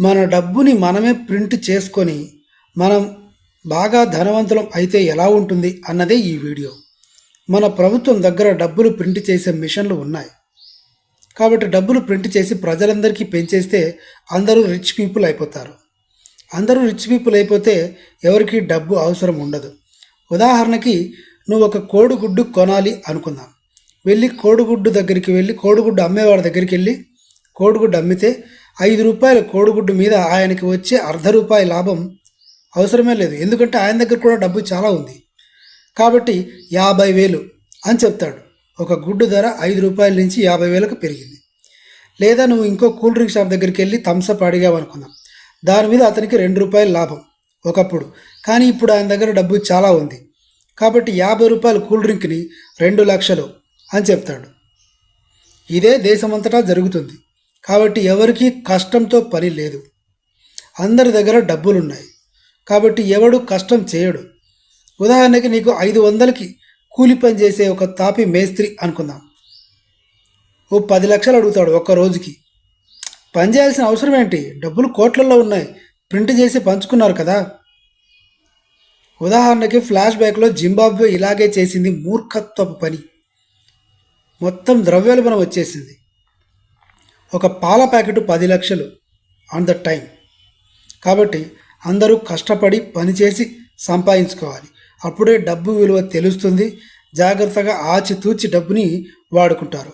మన డబ్బుని మనమే ప్రింట్ చేసుకొని మనం బాగా ధనవంతులం అయితే ఎలా ఉంటుంది అన్నదే ఈ వీడియో. మన ప్రభుత్వం దగ్గర డబ్బులు ప్రింట్ చేసే మిషన్లు ఉన్నాయి. కాబట్టి డబ్బులు ప్రింట్ చేసి ప్రజలందరికీ పెంచేస్తే అందరూ రిచ్ పీపుల్ అయిపోతారు. అందరూ రిచ్ పీపుల్ అయిపోతే ఎవరికి డబ్బు అవసరం ఉండదు. ఉదాహరణకి నువ్వు ఒక కోడిగుడ్డు కొనాలి అనుకుందాం. వెళ్ళి కోడిగుడ్డు దగ్గరికి వెళ్ళి కోడిగుడ్డు అమ్మేవాడి దగ్గరికి వెళ్ళి కోడిగుడ్డు అమ్మితే ఐదు రూపాయల కోడిగుడ్డు మీద ఆయనకి వచ్చే అర్ధ రూపాయి లాభం అవసరమే లేదు. ఎందుకంటే ఆయన దగ్గర కూడా డబ్బు చాలా ఉంది. కాబట్టి యాభై వేలు అని చెప్తాడు. ఒక గుడ్డు ధర ఐదు రూపాయల నుంచి యాభై వేలకు పెరిగింది. లేదా నువ్వు ఇంకో కూల్ డ్రింక్ షాప్ దగ్గరికి వెళ్ళి థమ్స్అప్ అడిగావు అనుకుందాం. దాని మీద అతనికి రెండు రూపాయలు లాభం ఒకప్పుడు. కానీ ఇప్పుడు ఆయన దగ్గర డబ్బు చాలా ఉంది. కాబట్టి యాభై రూపాయల కూల్ డ్రింక్ని రెండు లక్షలు అని చెప్తాడు. ఇదే దేశమంతటా జరుగుతుంది. కాబట్టి ఎవరికీ కష్టంతో పని లేదు. అందరి దగ్గర డబ్బులున్నాయి. కాబట్టి ఎవడు కష్టం చేయడు. ఉదాహరణకి నీకు ఐదు వందలకి కూలి పని చేసే ఒక తాపి మేస్త్రి అనుకుందాం. ఓ పది లక్షలు అడుగుతాడు ఒక్క రోజుకి. పని చేయాల్సిన అవసరం ఏంటి? డబ్బులు కోట్లలో ఉన్నాయి. ప్రింట్ చేసి పంచుకున్నారు కదా. ఉదాహరణకి ఫ్లాష్ బ్యాక్లో జింబాబ్వే ఇలాగే చేసింది మూర్ఖత్వపు పని. మొత్తం ద్రవ్యోల్బణం వచ్చేసింది. ఒక పాల ప్యాకెట్ పది లక్షలు ఆన్ ద టైం కాబట్టి అందరూ కష్టపడి పనిచేసి సంపాదించుకోవాలి. అప్పుడే డబ్బు విలువ తెలుస్తుంది. జాగ్రత్తగా ఆచితూచి డబ్బుని వాడుకుంటారు.